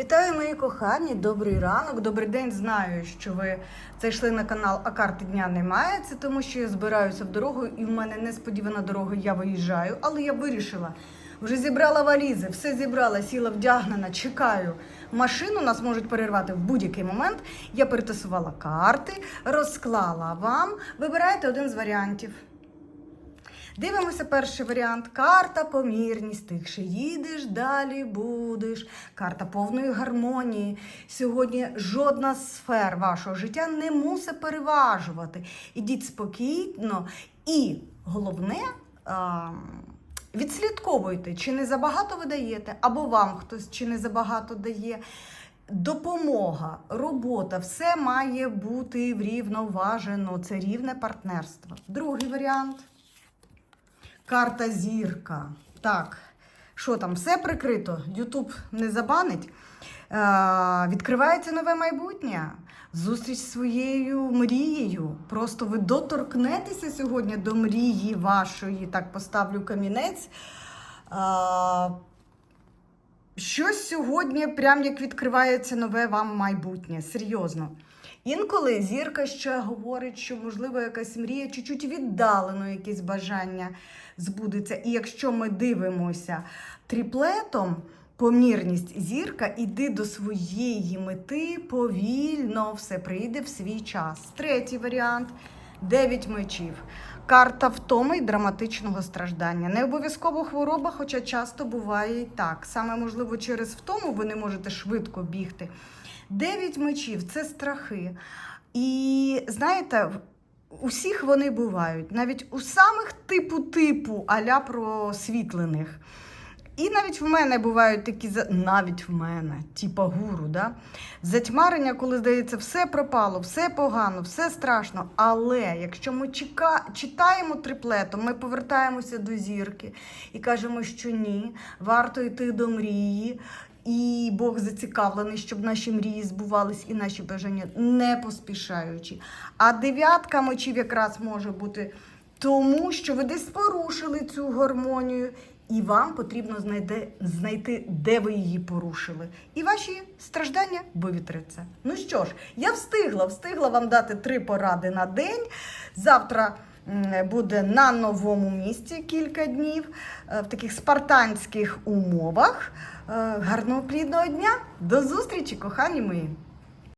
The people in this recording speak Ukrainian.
Вітаю, мої кохані! Добрий ранок, добрий день. Знаю, що ви зайшли на канал, а карти дня немає. Це тому, що я збираюся в дорогу, і в мене несподівана дорога. Я виїжджаю, але я вирішила. Вже зібрала валізи, все зібрала, сіла вдягнена, чекаю. Машину нас можуть перервати в будь-який момент. Я перетасувала карти, розклала вам. Вибирайте один з варіантів. Дивимося перший варіант. Карта помірність. Тихше їдеш, далі будеш. Карта повної гармонії. Сьогодні жодна сфер вашого життя не мусить переважувати. Ідіть спокійно і головне. Відслідковуйте, чи не забагато ви даєте, або вам хтось чи не забагато дає. Допомога, робота, все має бути врівноважено. Це рівне партнерство. Другий варіант. Карта зірка. Так, що там, все прикрито? Ютуб не забанить. Е, відкривається нове майбутнє. Зустріч зі своєю мрією. Просто ви доторкнетеся сьогодні до мрії вашої. Так, поставлю камінець. Е, щось сьогодні, прям як відкривається нове вам майбутнє. Серйозно. Інколи зірка ще говорить, що можливо якась мрія, чуть-чуть віддалено якесь бажання збудеться. І якщо ми дивимося тріплетом, помірність зірка, іди до своєї мети повільно, все прийде в свій час. Третій варіант дев'ять мечів. Карта втоми й драматичного страждання. Не обов'язково хвороба, хоча часто буває і так. Саме можливо, через втому ви не можете швидко бігти. Дев'ять мечів це страхи. І знаєте, усіх вони бувають, навіть у самих типу-типу аля просвітлених. І навіть в мене бувають такі, навіть в мене, типа гуру, да? затьмарення, коли здається, все пропало, все погано, все страшно. Але якщо ми чека... читаємо триплетом, ми повертаємося до зірки і кажемо, що ні, варто йти до мрії. І Бог зацікавлений, щоб наші мрії збувались і наші бажання не поспішаючи. А дев'ятка мечів якраз може бути тому, що ви десь порушили цю гармонію, і вам потрібно знайде, знайти, де ви її порушили. І ваші страждання вивітряться. Ну що ж, я встигла, встигла вам дати три поради на день. Завтра буде на новому місці кілька днів е, в таких спартанських умовах. Е, Гарного плідного дня! До зустрічі, кохані мої!